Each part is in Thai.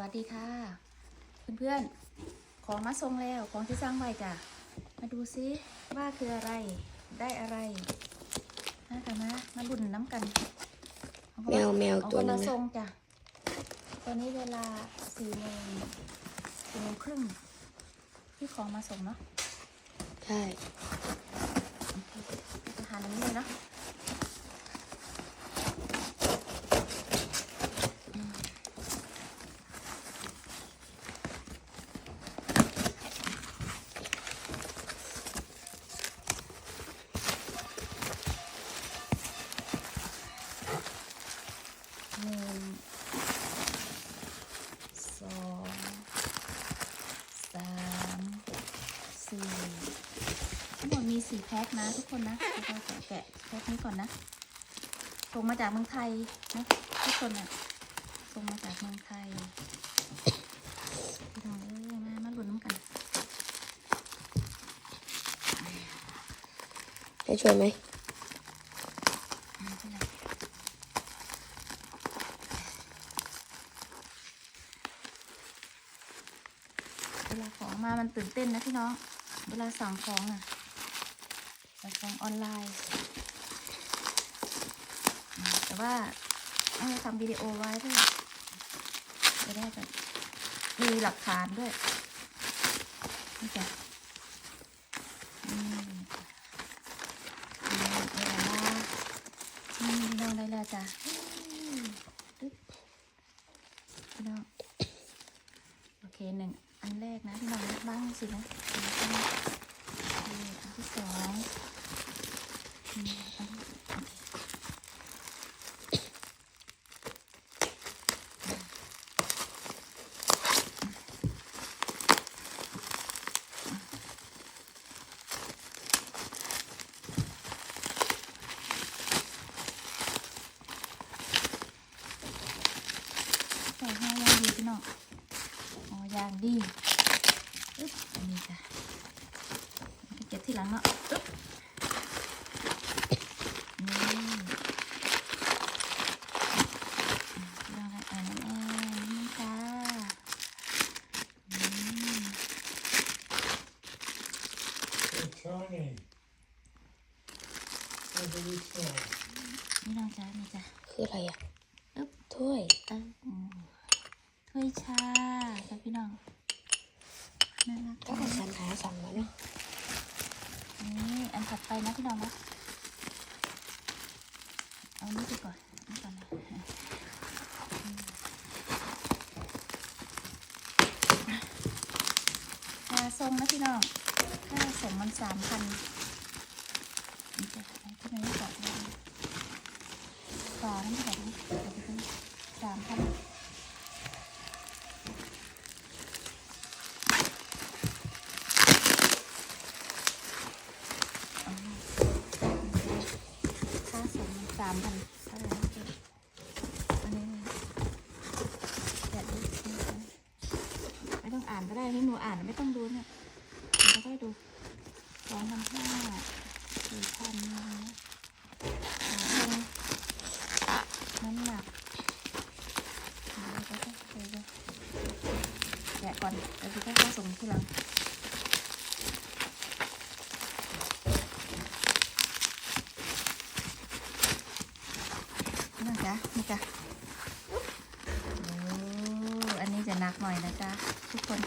วัสดีค่ะ เพื่อนๆ ของมาส่งแล้วของที่สร้างไว้จ้ะ มาดูซิว่าคืออะไรได้อะไรนะกันนะมาลุ่นน้ำกันเอาแมวแมวเอาตัวคนหนึละงทรนะงจ้ะตอนนี้เวลาสี่โมงสี่โมงครึ่งที่ของมาส่งเนาะใช่จะทานอันนี้เลยเนาะ หนึ่งสองสามสี่ทั้งหมดมีสี่แพ็คนะทุกคนนะแล้วก็แกะแกะแพ็คนี้ก่อนนะส่งมาจากเมืองไทยนะทุกคนอะส่งมาจากเมืองไทยพี่น้องเอ้ยมามาลุ้นน้ำกันให้ช่วยไหมเป็นไรเวลาของมามันตื่นเต้นนะพี่น้อง เวลาสั่งของอะสั่งของออนไลน์ แต่ว่าต้องทำวิดีโอไว้ด้วยจะได้แบบมีหลักฐานด้วยนี่จ้ะอืมเวลาอืมพี่น้องได้แล้วจ้ะดึ๊บพี่น้องโอเคหนึ่ง แรกนะพี่น้องนับบ้างสินะอันที่สองอันที่โอเคใส่ห้ายางดีพี่น้องอ๋อยางดีอึ๊บอันนี้จ้ะเก็บที่ หลังเนาะอึ๊บนี่พี่น้องได้อ่านแอนนี่จ้าอืม Hey, Tony. What do we say? นี่น้องจ้านี่จ้ะคืออะไรอะอึ๊บถ้วยเอ้ยอืมถ้วยชาจ้ะพี่น้องน่ารักก็จังให้ฉันหาสั่งมาเนาะ นี่อันถัดไปนะพี่น้องนะเอานี่ดีกว่านี่ก่อนนะอืมค่าส่ง นะพี่น้องค่าส่งมันสามพันนี่จะเอาที่ไหนก่อนนะฝานั่นแบบนี้สามพันค่าส่งสามพันเท่าไหร่อันนี้ไม่ต้องอ่านก็ได้ให้หนูอ่านไม่ต้องดูเนี่ย ก็ได้ดูสองพันห้าสี่พันนะน้ำหนักเดี๋ยวก็ต้องดูดูแกะก่อนแล้วพี่ก็ค่าส่งทีหลังนี่จ้ะนี่จ้ะโอ้อันนี้จะหนักหน่อยนะจ๊ะทุกคน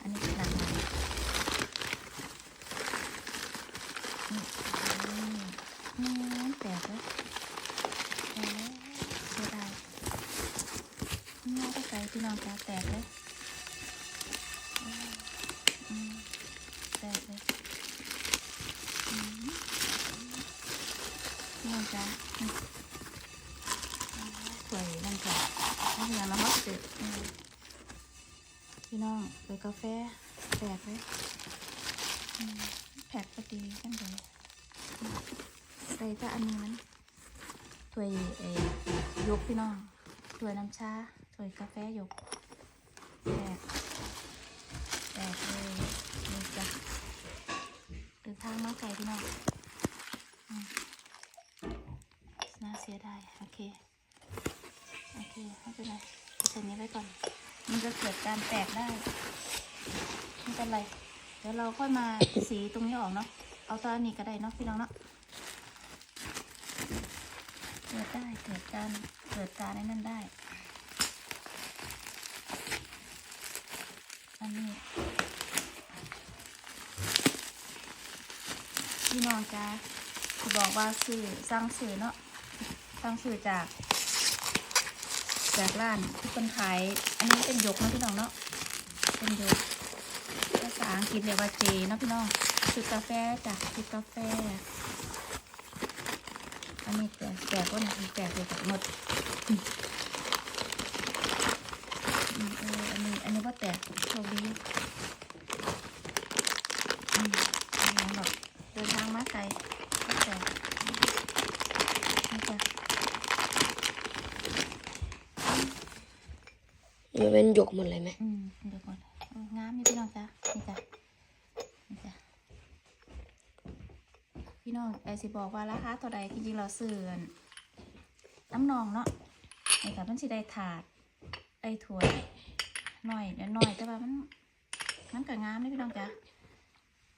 อันนี้จะหนักหน่อยนี่นี่นี่แตกแล้วแตกแล้วเสียดายนี่เอา ไปไกลพี่น้องจ้าแตกเลยแตกเลยพี่น้องจ้าสวยนั่นค่ะนี่อย่างละฮอตเด็ดพี่น้องเปิดกาแฟแปลกเลยแพ็คพอดีกันเลยใส่ถ้าอันนี้มันถ้วยเอยกพี่น้องถ้วยน้ำชา วยกาแฟหยกแปลกแปลกเลยนี่จ้ะเดินทางมาไกลพี่น้องน่าเสียดายโอเค โอเคไม่เป็นไรเอาใส่นี้ไว้ก่อน มันจะเกิดการแตกได้ไม่เป็นไร เดี๋ยวเราค่อยมาสีตรงนี้ออกเนาะเอาตอนนี้ก็ได้เนาะพี่น้องเนาะเกิดได้เกิดการเกิดการไอ้นั่นได้ อันนี้พี่น้องจ้าคือบอกว่าสื่อสร้างสื่อเนาะสร้างสื่อจาก จากร้านที่คนขายอันนี้เป็นยกเนาะพี่น้องเนาะเป็นยกภาษาอังกฤษเรียกว่าเจเนาะพี่น้องจุดกาแฟจากจุดกาแฟ อันนี้แตกแตกว่าไหนแตกเลยจากหมด อันนี้อันนี้ว่าแตกโชคดีอืมแบบเดินทางมาไกลก็แตกนี่จ้ะมันเป็นหยกหมดเลยไหมอืมเดี๋ยวก่อนงามนี่พี่น้องจ้ะนี่จ้ะนี่จ้ะพี่น้องไอสิบอกว่าราคาเท่าใดจริงๆเราซื้อนน้ำนองเนาะนี่ค่ะมันสิได้ถาด ไอถ้วหน่อยเดี๋ยวหน่อยแต่ว่ามันมันก็งามเลยพี่น้องจ้ะ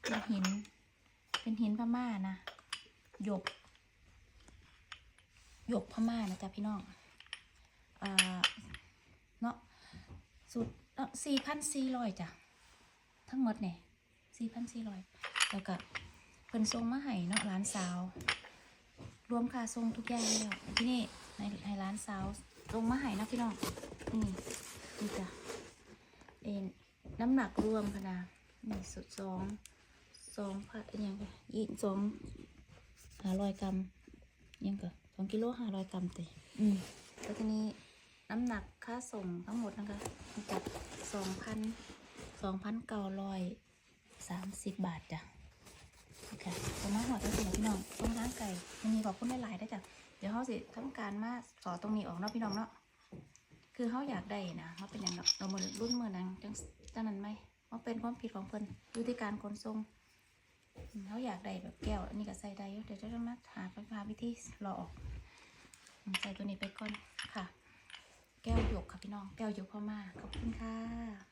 เป็นหิน เป็นหินพม่านะหยกหยกพม่านะจ๊ะพี่น้องอ่าเนาะสุดสี่พันสี่ร้อยจ้ะทั้งหมดเนี่ยสี่พันสี่ร้อยแล้วก็เพิ่นส่งมาให้เนาะร้านสาว รวมค่าส่งทุกอย่างแล้วที่นี่ในในร้านสาว ส่งมาห้เนาะพี่น้องนี่นี่จ้ะเอ็นน้ำหนักรวมพะนะนี่สุดสองสองพันยังไงยี่สองห้าร้อยกรัมยังก็สองกิโลห้าร้อยกรัมเตะอืมแล้วทีนี้น้ำหนักค่าส่งทั้งหมดนะคะจากสองพันสองพันเก้าร้อยสามสิบบาทจ้ะค่ะประมาณหัวตั้งสี่พี่น้องตรงร้าไก่มันมีขอบคุณหลายๆได้จ้ะ ดี๋ยวเขาสิทำการมาสอตรงนี้ออกเนาะพี่น้องเนาะคือเขาอยากได้นะเขาเป็นอย่างแบบเรามือรุ่นเมือนั้นจังจังนั้นไหมว่าเป็นความผิดของเพิ่นอยู่ที่การขนส่งเขาอยากได้แบบแก้วอันนี้ก็ใส่ได้เดี๋ยวจะมาหาไปพาวิธีรอออกใส่ตัวนี้ไปก่อนค่ะ แก้วหยกค่ะพี่น้องแก้วหยกพ่อมาขอบคุณค่ะ